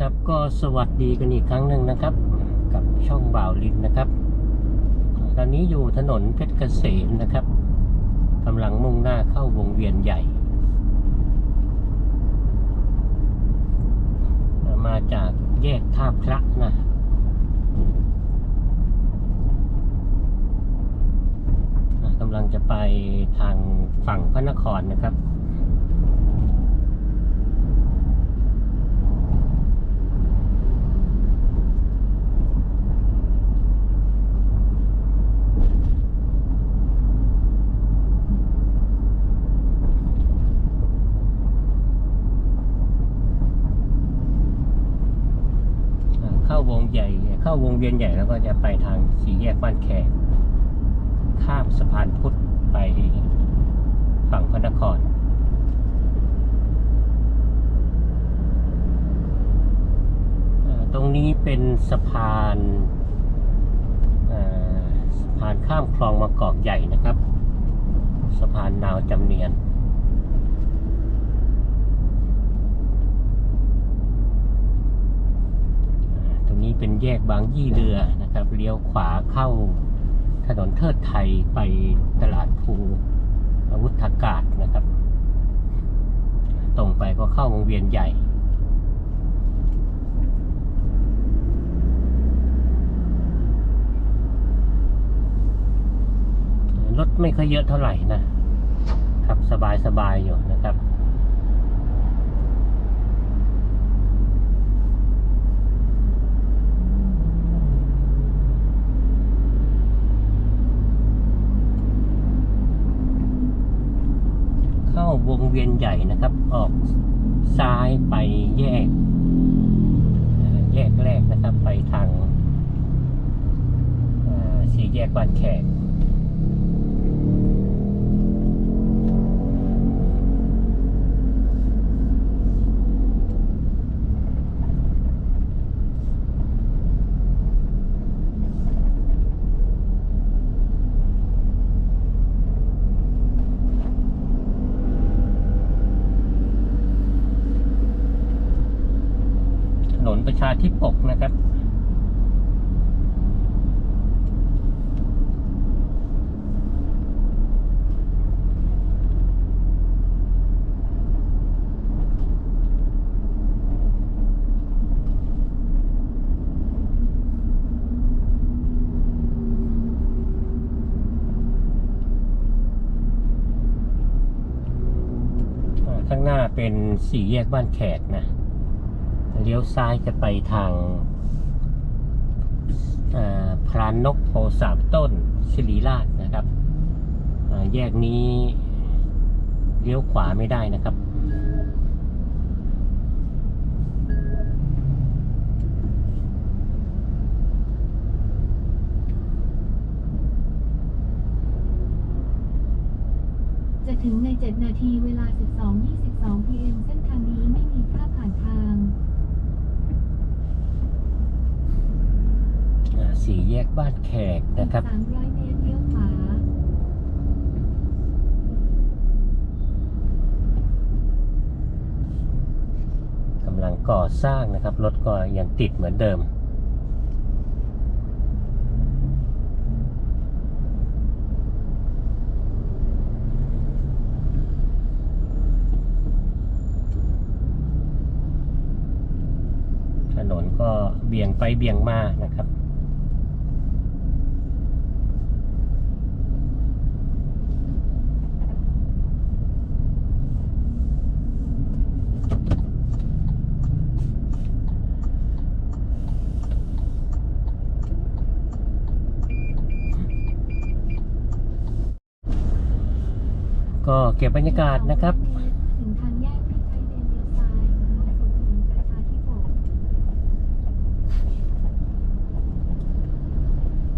นะครับก็สวัสดีกันอีกครั้งหนึ่งนะครับ กับช่องบ่าวลินนะครับ ตอนนี้อยู่ถนนเพชรเกษมนะครับกำลังมุ่งหน้าเข้าวงเวียนใหญ่ มาจากแยกท่าพระนะกำลังจะไปทางฝั่งพระนครนะครับ เข้าวงใหญ่ เข้าวงเวียนใหญ่แล้วก็จะไปทางสี่แยกบ้านแขกข้ามสะพานพุทธไปฝั่งพระนครตรงนี้เป็นสะพานสะพานข้ามคลองมะกอกใหญ่นะครับ สะพานนาวจำเนียน ตรงนี้ เป็นแยกบางยี่เรือนะครับ เลี้ยวขวาเข้าถนนเทิดไทยไปตลาดภูอาวุธากาศนะครับ ตรงไปก็เข้าวงเวียนใหญ่รถไม่ค่อยเยอะเท่าไหร่นะ ขับสบายสบายๆอยู่นะครับ เข้า วงเวียนใหญ่นะครับ ออกซ้ายไปแยก แยกแรกนะครับไปทางสี่แยกบ้านแขก นนประชาธิปกนะครับข้างหน้าเป็นสี่แยกบ้านแขกนะ เลี้ยวซ้ายจะไปทางาพรานนกโพสามต้นสิริราชนะครับ แยกนี้เลี้ยวขวาไม่ได้นะครับ จะถึงใน 7 นาทีเวลา 12.22 PM เส้นทางนี้ไม่มีค่าผ่านทาง อ่า สี่แยกบ้านแขกนะครับ300เมตรเลี้ยวขวากำลังก่อสร้างนะครับ รถก็ยังติดเหมือนเดิม ถนนก็เบี่ยงไปเบี่ยงมานะครับ ก็ เก็บบรรยากาศนะครับ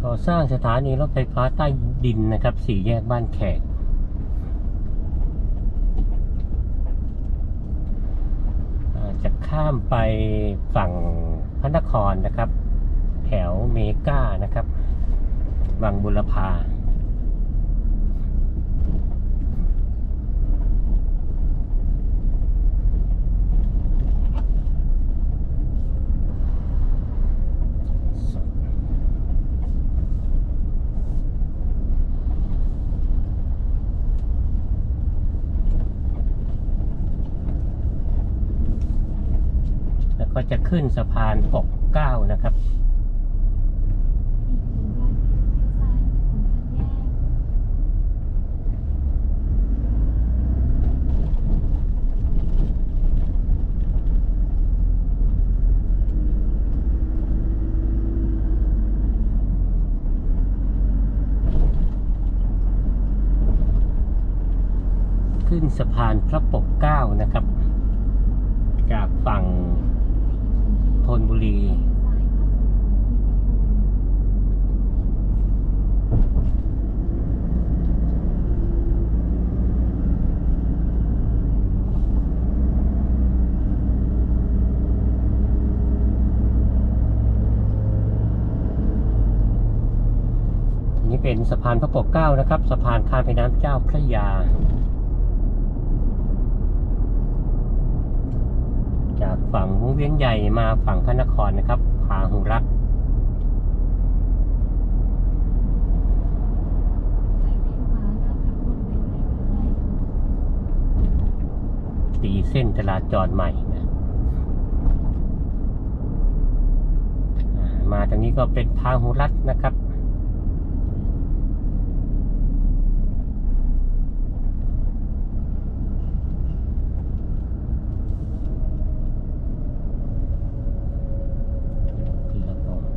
ก่อสร้างสถานีรถไฟฟ้าใต้ดินนะครับ สี่แยกบ้านแขกจะข้ามไปฝั่งพระนครนะครับ แถวเมกานะครับ บางบุรพา ถ ก็จะขึ้นสะพานปกเก้านะครับขึ้นสะพานพระปกเก้านะครับ จากฝั่ง รี นี่เป็นสะพานพระปกเก้านะครับ สะพานข้ามแม่น้ำเจ้าพระยา จากฝั่งวงเวียนใหญ่มาฝั่งพระนครนะครับพาหุรัตตีเส้นจราจรใหม่นะมาทางนี้ก็เป็นพาหุรัตนะครับ พีระพงษ์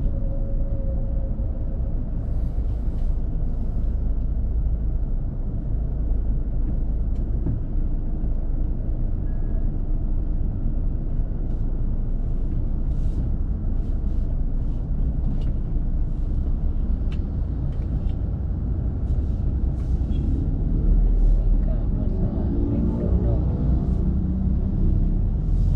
ก้าวมาสอนเล็กโดโด อีก300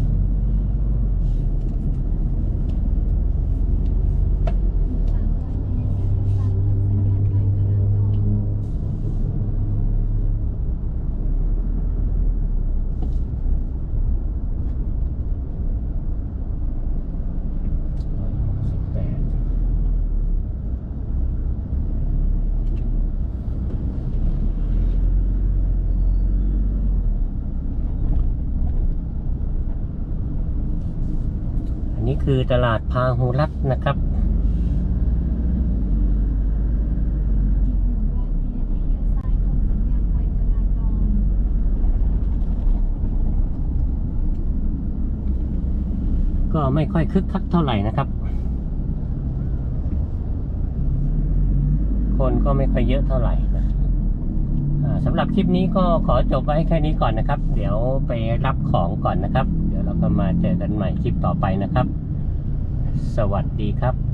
เมตรเลี้ยวซ้ายเพิ่มสัญญาณไฟจราจร ร้อยหกสิบแปดอันนี้ คือตลาดพาหุรัตนะครับ ก็ไม่ค่อยคึกคักเท่าไหร่นะครับ คนก็ไม่ค่อยเยอะเท่าไหร่นะสำหรับคลิปนี้ก็ขอจบไว้แค่นี้ก่อนนะครับ เดี๋ยวไปรับของก่อนนะครับ เดี๋ยวเราก็มาเจอกันใหม่คลิปต่อไปนะครับ สวัสดีครับ